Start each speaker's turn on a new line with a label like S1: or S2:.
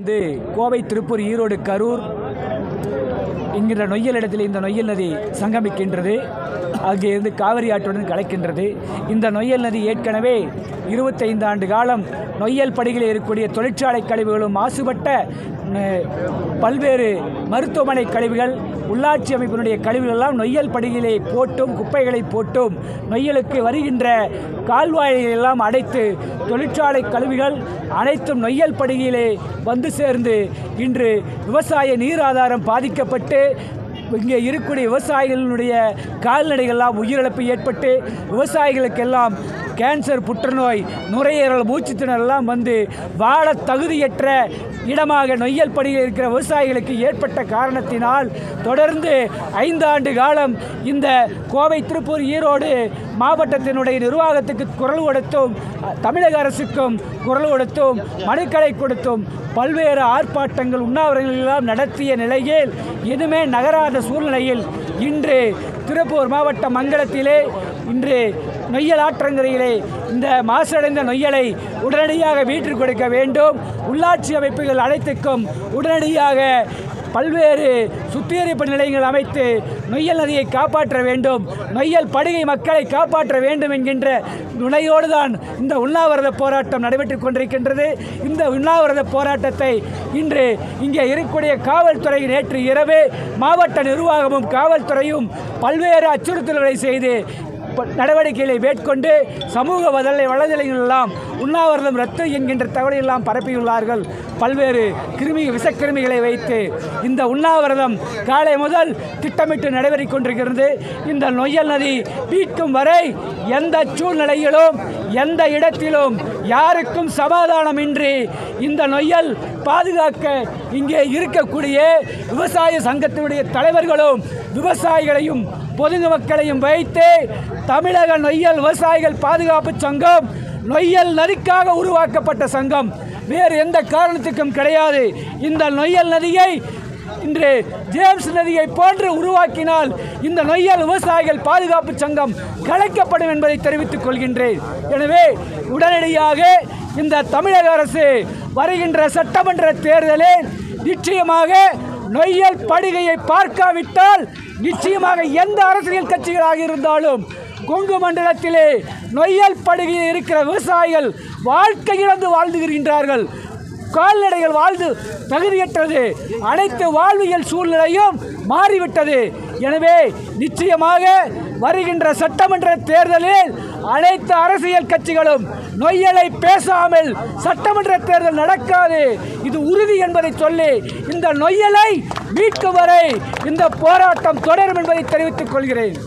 S1: வந்து கோவை திருப்பூர் ஈரோடு கரூர் என்கிற நொய்யல் இடத்தில் இந்த நொய்யல் நதி சங்கமிக்கின்றது. அங்கே இருந்து காவிரி ஆற்றுடன் கலக்கின்றது. இந்த நொய்யல் நதி ஏற்கனவே இருபத்தைந்து ஆண்டு காலம் நொய்யல் படிகளில் இருக்கக்கூடிய தொழிற்சாலை கழிவுகளும் மாசுபட்ட பல்வேறு மருத்துவமனை கழிவுகள் உள்ளாட்சி அமைப்பினுடைய கழிவுகள் எல்லாம் நொய்யல் படுகையிலே போட்டும் குப்பைகளை போட்டும் நொய்யலுக்கு வருகின்ற கால்வாய்களை எல்லாம் அடைத்து தொழிற்சாலை கழிவுகள் அனைத்தும் நொய்யல் படுகையிலே வந்து சேர்ந்து இன்று விவசாய நீர் ஆதாரம் பாதிக்கப்பட்டு இங்கே இருக்கக்கூடிய விவசாயிகளுடைய கால்நடைகள்லாம் உயிரிழப்பு ஏற்பட்டு விவசாயிகளுக்கெல்லாம் கேன்சர் புற்றுநோய் நுரையீரல் மூச்சுத்திணறெல்லாம் வந்து வாழ தகுதியற்ற இடமாக நொய்யல் படியில் இருக்கிற விவசாயிகளுக்கு ஏற்பட்ட காரணத்தினால் தொடர்ந்து ஐந்தாண்டு காலம் இந்த கோவை திருப்பூர் ஈரோடு மாவட்டத்தினுடைய நிர்வாகத்துக்கு குரல் கொடுத்தும் தமிழக அரசுக்கும் குரல் கொடுத்தும் மனுக்களை கொடுத்தும் பல்வேறு ஆர்ப்பாட்டங்கள் உண்ணாவிரங்களெல்லாம் நடத்திய நிலையில் எதுவுமே நகராத சூழ்நிலையில் இன்று திருப்பூர் மாவட்டம் மங்களத்திலே இன்று நொய்யல் ஆற்றங்கரையிலே இந்த மாசடைந்த நொய்யலை உடனடியாக வீட்டிற்கு கொடுக்க வேண்டும். உள்ளாட்சி அமைப்புகள் அனைத்துக்கும் உடனடியாக பல்வேறு சுத்திகரிப்பு நிலையங்கள் அமைத்து நொய்யல் நதியை காப்பாற்ற வேண்டும். நொய்யல் படுகை மக்களை காப்பாற்ற வேண்டும் என்கின்ற துணையோடு தான் இந்த உண்ணாவிரத போராட்டம் நடைபெற்றுக் கொண்டிருக்கின்றது. இந்த உண்ணாவிரத போராட்டத்தை இன்று இங்கே இருக்கக்கூடிய காவல்துறை நேற்று இரவு மாவட்ட நிர்வாகமும் காவல்துறையும் பல்வேறு அச்சுறுத்தல்களை செய்து நடவடிக்கைகளை மேற்கொண்டு சமூக வதலை வலைதளங்களெல்லாம் உண்ணாவிரதம் ரத்து என்கின்ற தகவலையெல்லாம் பரப்பியுள்ளார்கள். பல்வேறு கிருமி விஷக்கிருமிகளை வைத்து இந்த உண்ணாவிரதம் காலை முதல் திட்டமிட்டு நடைபெறிக் கொண்டிருக்கிறது. இந்த நொய்யல் நதி மீட்கும் வரை எந்த சூழ்நிலையிலும் எந்த இடத்திலும் யாருக்கும் சமாதானமின்றி இந்த நொய்யல் பாதுகாக்க இங்கே இருக்கக்கூடிய விவசாய சங்கத்தினுடைய தலைவர்களும் விவசாயிகளையும் பொதுமக்களையும் வைத்து தமிழக நொய்யல் விவசாயிகள் பாதுகாப்பு சங்கம் நொய்யல் நதிக்காக உருவாக்கப்பட்ட சங்கம். வேறு எந்த காரணத்துக்கும் கிடையாது. இந்த நொய்யல் நதியை இன்று ஜேம்ஸ் நதியை போன்று உருவாக்கினால் இந்த நொய்யல் விவசாயிகள் பாதுகாப்பு சங்கம் கலைக்கப்படும் என்பதை தெரிவித்துக் கொள்கின்றேன். எனவே உடனடியாக இந்த தமிழக அரசு வருகின்ற சட்டமன்ற தேர்தலில் நிச்சயமாக நொய்யல் படுகையை பார்க்காவிட்டால் நிச்சயமாக எந்த அரசியல் கட்சிகளாக இருந்தாலும் கொங்கு மண்டலத்திலே நொய்யல் படுகையில் இருக்கிற விவசாயிகள் வாழ்க்கை இழந்து வாழ்ந்து வருகின்றார்கள் கால்நடைகள் வாழ்ந்து தகுதியற்றது. அனைத்து வாழ்வியல் சூழ்நிலையும் மாறிவிட்டது. எனவே நிச்சயமாக வருகின்ற சட்டமன்ற தேர்தலில் அனைத்து அரசியல் கட்சிகளும் நொய்யலை பேசாமல் சட்டமன்ற தேர்தல் நடக்காது. இது உறுதி என்பதை சொல்லி இந்த நொய்யலை மீட்கும் வரை இந்த போராட்டம் தொடரும் என்பதை தெரிவித்துக் கொள்கிறேன்.